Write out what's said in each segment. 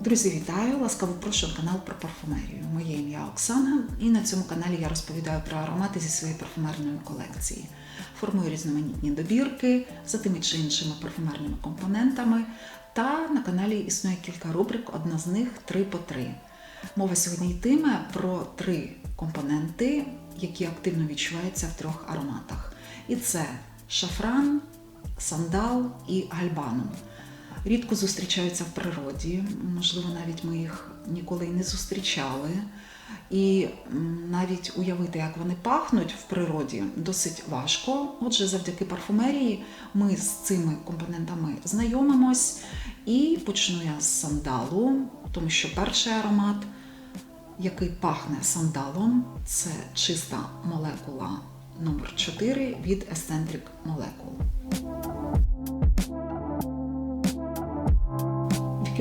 Друзі, вітаю! Ласкаво прошу на канал про парфумерію. Моє ім'я Оксана, і на цьому каналі я розповідаю про аромати зі своєї парфумерної колекції. Формую різноманітні добірки за тими чи іншими парфумерними компонентами. Та на каналі існує кілька рубрик, одна з них три по три. Мова сьогодні йтиме про три компоненти, які активно відчуваються в трьох ароматах. І це шафран, сандал і гальбанум. Рідко зустрічаються в природі, можливо, навіть ми їх ніколи й не зустрічали. І навіть уявити, як вони пахнуть в природі, досить важко. Отже, завдяки парфумерії ми з цими компонентами знайомимось. І почну я з сандалу, тому що перший аромат, який пахне сандалом, це чиста молекула номер 4 від Eccentric Molecule.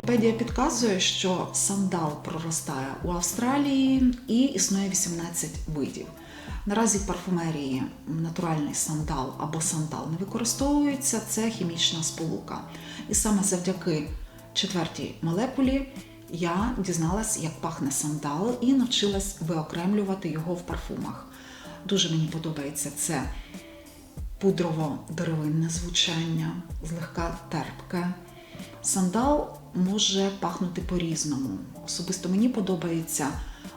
Вікіпедія підказує, що сандал проростає у Австралії і існує 18 видів. Наразі в парфумерії натуральний сандал або сандал не використовується, це хімічна сполука. І саме завдяки четвертій молекулі я дізналась, як пахне сандал, і навчилась виокремлювати його в парфумах. Дуже мені подобається це пудрово-деревинне звучання, злегка терпке. Сандал може пахнути по-різному. Особисто мені подобається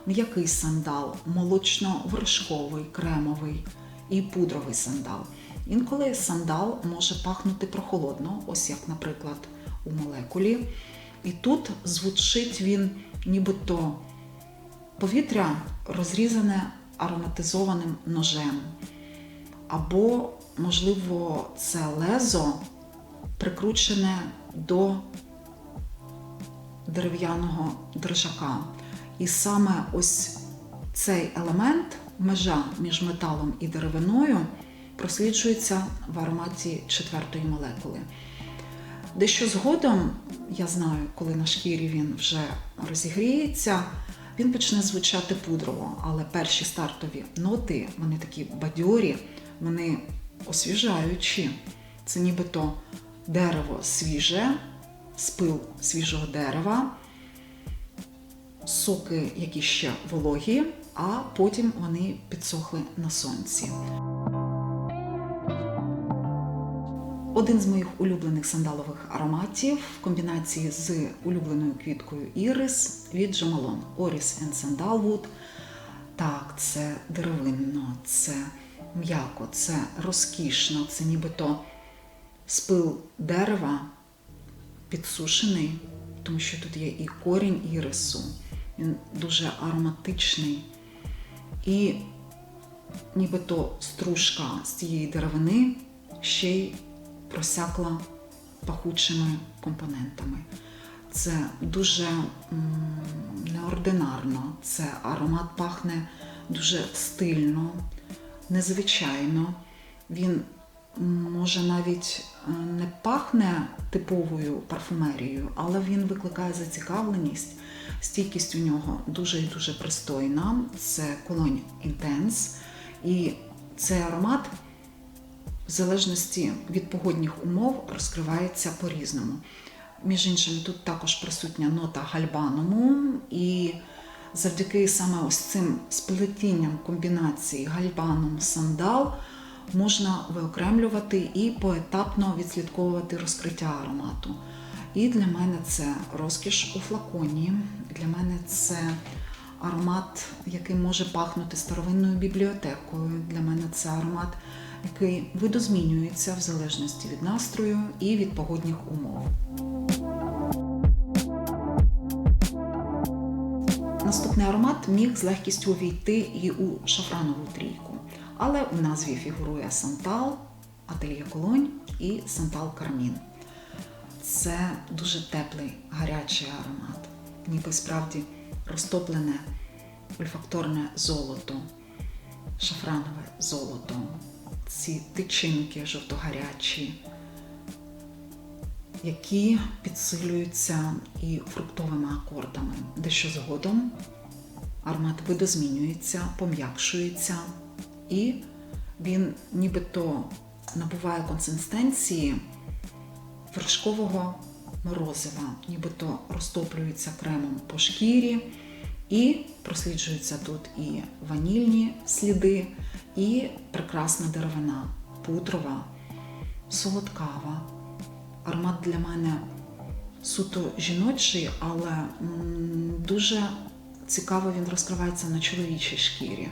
м'який сандал, молочно-вершковий, кремовий і пудровий сандал. Інколи сандал може пахнути прохолодно, ось як, наприклад, у молекулі. І тут звучить він нібито повітря розрізане ароматизованим ножем. Або, можливо, це лезо прикручене до дерев'яного держака. І саме ось цей елемент, межа між металом і деревиною, просліджується в ароматі четвертої молекули. Дещо згодом, я знаю, коли на шкірі він вже розігріється, він почне звучати пудрово, але перші стартові ноти, вони такі бадьорі, вони освіжаючі. Це нібито дерево свіже, спил свіжого дерева, соки, які ще вологі, а потім вони підсохли на сонці. Один з моїх улюблених сандалових ароматів в комбінації з улюбленою квіткою Ірис від Джамалон Оріс and Sandalwood. Так, це деревинно, це м'яко, це розкішно, це нібито спил дерева підсушений, тому що тут є і корінь ірису, він дуже ароматичний. І нібито стружка з цієї деревини ще й просякла пахучими компонентами. Це дуже неординарно, це аромат пахне дуже стильно, незвичайно. Він може навіть е, не пахне типовою парфумерією, але він викликає зацікавленість. Стійкість у нього дуже і дуже пристойна. Це колонь Intense. І цей аромат, в залежності від погодних умов, розкривається по-різному. Між іншим, тут також присутня нота гальбануму, і завдяки саме ось цим сплетінням комбінації гальбанум сандал можна виокремлювати і поетапно відслідковувати розкриття аромату. І для мене це розкіш у флаконі. Для мене це аромат, який може пахнути старовинною бібліотекою. Для мене це аромат, який видозмінюється в залежності від настрою і від погодних умов. Наступний аромат міг з легкістю увійти і у шафранову трійку. Але у назві фігурує Сантал, Ательє Колонь і Сантал Кармін. Це дуже теплий, гарячий аромат, ніби справді розтоплене ольфакторне золото, шафранове золото, ці тичинки жовтогарячі, які підсилюються і фруктовими акордами, дещо згодом аромат видозмінюється, пом'якшується, і він нібито набуває консистенції вершкового морозива, нібито розтоплюється кремом по шкірі, і просліджуються тут і ванільні сліди, і прекрасна деревина, пудрова, солодкава. Аромат для мене суто жіночий, але дуже цікаво він розкривається на чоловічій шкірі.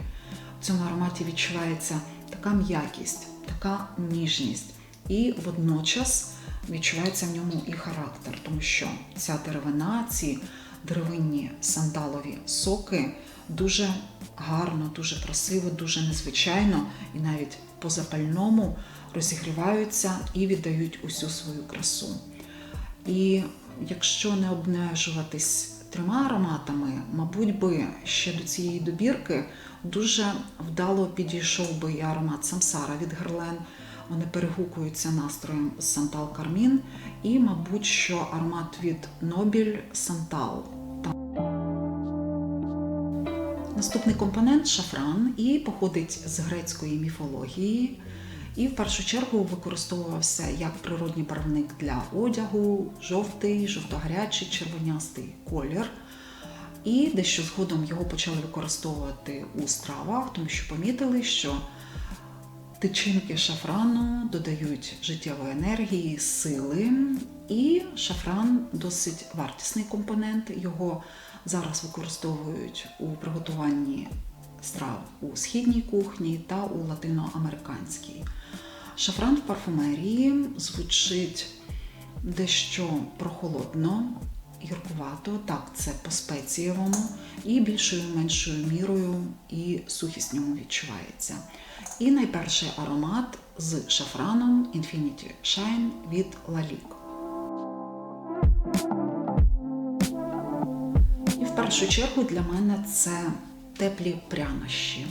В цьому ароматі відчувається така м'якість, така ніжність. І водночас відчувається в ньому і характер, тому що ця деревина, ці деревинні сандалові соки дуже гарно, дуже красиво, дуже незвичайно і навіть по запальному розігріваються і віддають усю свою красу. І якщо не обмежуватись трьома ароматами, мабуть би ще до цієї добірки дуже вдало підійшов би і аромат Самсара від Герлен. Вони перегукуються настроєм з Сантал Кармін, і, мабуть, що аромат від Нобіль Сантал. Наступний компонент шафран і походить з грецької міфології. І в першу чергу використовувався як природній барвник для одягу, жовтий, жовто-гарячий, червонястий колір. І дещо згодом його почали використовувати у стравах, тому що помітили, що тичинки шафрану додають життєвої енергії, сили. І шафран досить вартісний компонент. Його зараз використовують у приготуванні страв у східній кухні та у латиноамериканській. Шафран в парфумерії звучить дещо прохолодно, гіркувато, так, це по спецієвому, і більшою меншою мірою і сухість ньому відчувається. І найперший аромат з шафраном Infinity Shine від Lalique. І в першу чергу для мене це теплі прянощі.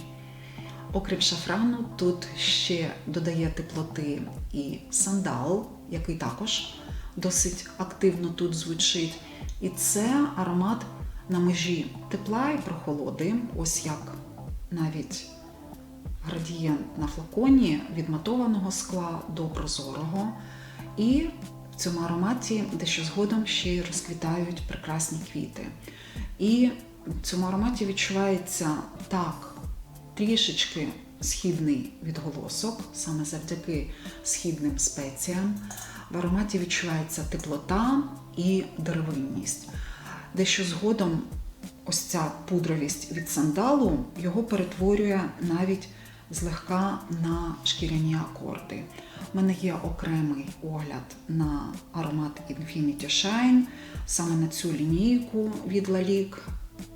Окрім шафрану, тут ще додає теплоти і сандал, який також досить активно тут звучить. І це аромат на межі тепла і прохолоди, ось як навіть градієнт на флаконі від матованого скла до прозорого. І в цьому ароматі дещо згодом ще й розквітають прекрасні квіти. І в цьому ароматі відчувається так трішечки східний відголосок, саме завдяки східним спеціям. В ароматі відчувається теплота і деревинність. Дещо згодом ось ця пудровість від сандалу його перетворює навіть злегка на шкіряні акорди. У мене є окремий огляд на аромат Infinity Shine, саме на цю лінійку від Lalique,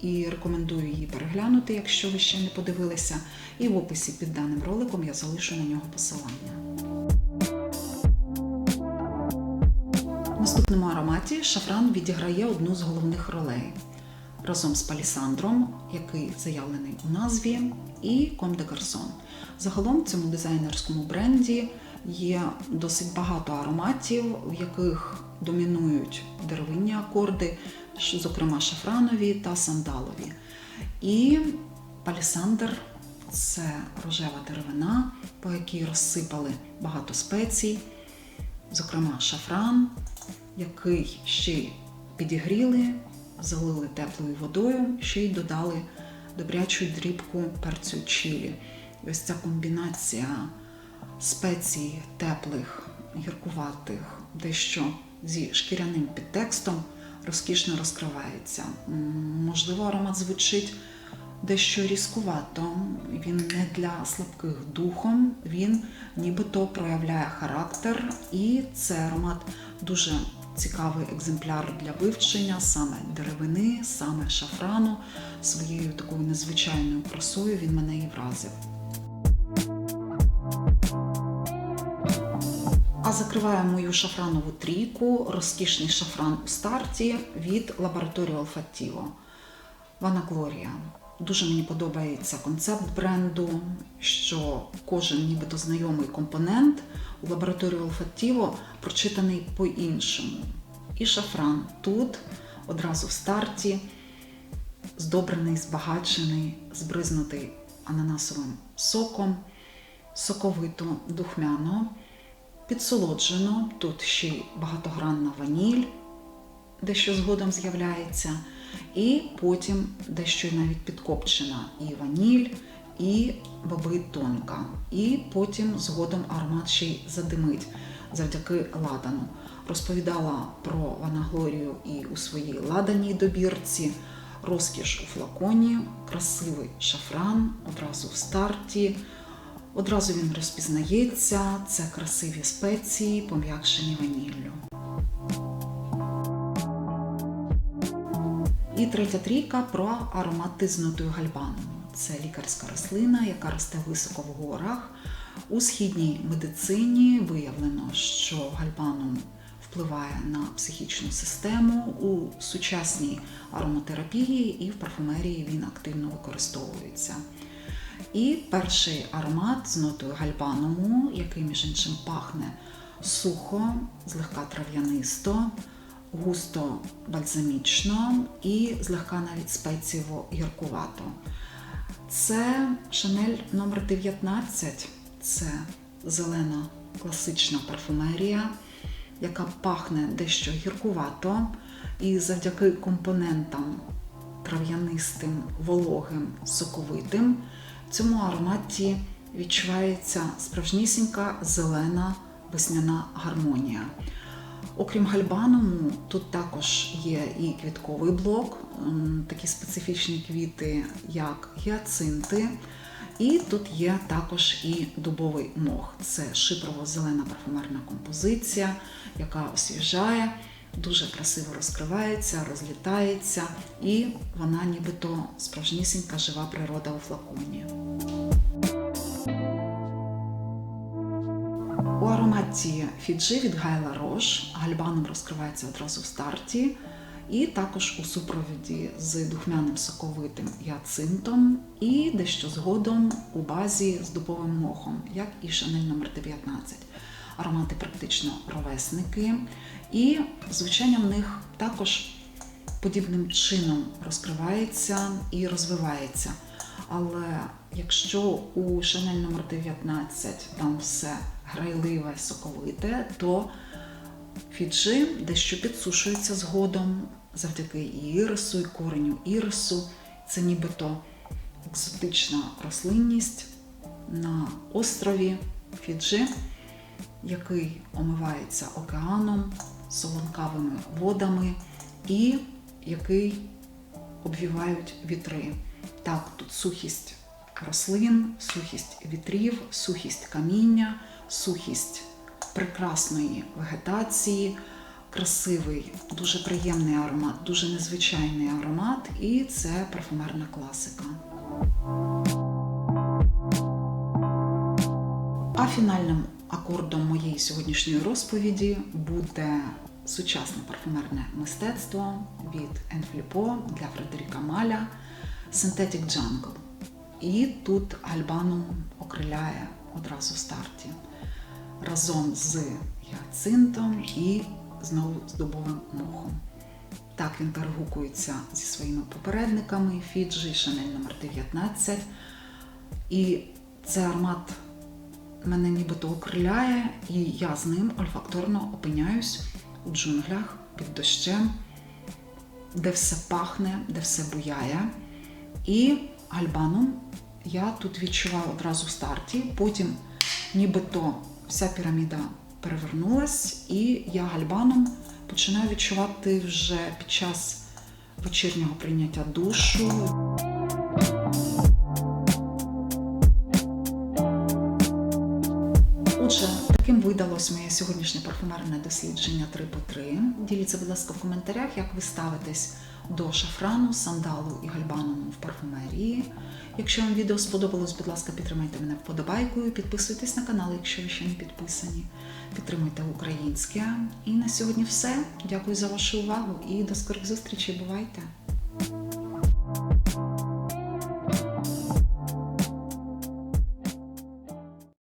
і рекомендую її переглянути, якщо ви ще не подивилися. І в описі під даним роликом я залишу на нього посилання. В наступному ароматі шафран відіграє одну з головних ролей разом з палісандром, який заявлений у назві, і Comme de Garçon. Загалом в цьому дизайнерському бренді є досить багато ароматів, в яких домінують деревинні акорди, зокрема шафранові та сандалові. І палісандр це рожева деревина, по якій розсипали багато спецій, зокрема шафран, який ще підігріли, залили теплою водою, ще й додали добрячу дрібку перцю чилі. Ось ця комбінація спецій теплих, гіркуватих, дещо зі шкіряним підтекстом розкішно розкривається. Можливо, аромат звучить дещо різкувато. Він не для слабких духом, він нібито проявляє характер, і це аромат дуже цікавий екземпляр для вивчення, саме деревини, саме шафрану. Своєю такою незвичайною красою він мене і вразив. А закриває мою шафранову трійку розкішний шафран у старті від лабораторії Olfattivo. Вана Глорія. Дуже мені подобається концепт бренду, що кожен нібито знайомий компонент у лабораторії Olfattivo прочитаний по-іншому. І шафран тут одразу в старті, здобрений, збагачений, збризнутий ананасовим соком, соковито, духмяно, підсолоджено. Тут ще й багатогранна ваніль, дещо згодом з'являється, і потім дещо навіть підкопчена і ваніль, і баби тонка. І потім згодом аромат ще й задимить завдяки ладану. Розповідала про ванаглорію і у своїй ладаній добірці, розкіш у флаконі, красивий шафран одразу в старті. Одразу він розпізнається, це красиві спеції, пом'якшені ваніллю. І третя трійка про аромати з нотою гальбану. Це лікарська рослина, яка росте високо в горах. У східній медицині виявлено, що гальбанум впливає на психічну систему у сучасній ароматерапії і в парфумерії він активно використовується. І перший аромат з нотою гальбануму, який, між іншим, пахне сухо, злегка трав'янисто, густо бальзамічно і злегка навіть спецієво гіркувато. Це Шанель номер 19 це зелена класична парфумерія, яка пахне дещо гіркувато, і завдяки компонентам трав'янистим, вологим, соковитим, в цьому ароматі відчувається справжнісінька зелена весняна гармонія. Окрім гальбануму, тут також є і квітковий блок, такі специфічні квіти, як гіацинти. І тут є також і дубовий мох. Це шипрово-зелена парфумерна композиція, яка освіжає, дуже красиво розкривається, розлітається, і вона нібито справжнісінька жива природа у флаконі. У ароматі Фіджи від Гайла Рош гальбаном розкривається одразу в старті, і також у супровіді з духмяним соковитим гіацинтом і дещо згодом у базі з дубовим мохом, як і Шанель номер 19 Аромати практично ровесники, і звучання в них також подібним чином розкривається і розвивається. Але якщо у Шанель номер 19 там все грайливе, соковите, то Фіджи дещо підсушується згодом завдяки ірису, і кореню ірису. Це нібито екзотична рослинність на острові Фіджи, який омивається океаном, солонкавими водами і який обвівають вітри. Так, тут сухість рослин, сухість вітрів, сухість каміння, сухість прекрасної вегетації, красивий, дуже приємний аромат, дуже незвичайний аромат, і це парфумерна класика. А фінальним акордом моєї сьогоднішньої розповіді буде сучасне парфумерне мистецтво від Enflipo для Фредеріка Маля Synthetic Jungle. І тут гальбаном окриляє одразу в старті разом з гіацинтом і знову з дубовим мохом. Так він перегукується зі своїми попередниками Фіджі, Шанель номер 19 І цей аромат мене нібито окриляє, і я з ним ольфакторно опиняюсь у джунглях під дощем, де все пахне, де все буяє. І гальбаном я тут відчуваю одразу в старті, потім нібито вся піраміда перевернулась, і я гальбаном починаю відчувати вже під час вечірнього прийняття душу. Отже, таким видалось моє сьогоднішнє парфумерне дослідження 3 по 3. Діліться, будь ласка, в коментарях, як ви ставитесь до шафрану, сандалу і гальбаному в парфумерії. Якщо вам відео сподобалось, будь ласка, підтримайте мене вподобайкою, підписуйтесь на канал, якщо ви ще не підписані. Підтримуйте українське. І на сьогодні все. Дякую за вашу увагу і до скорих зустрічей. Бувайте!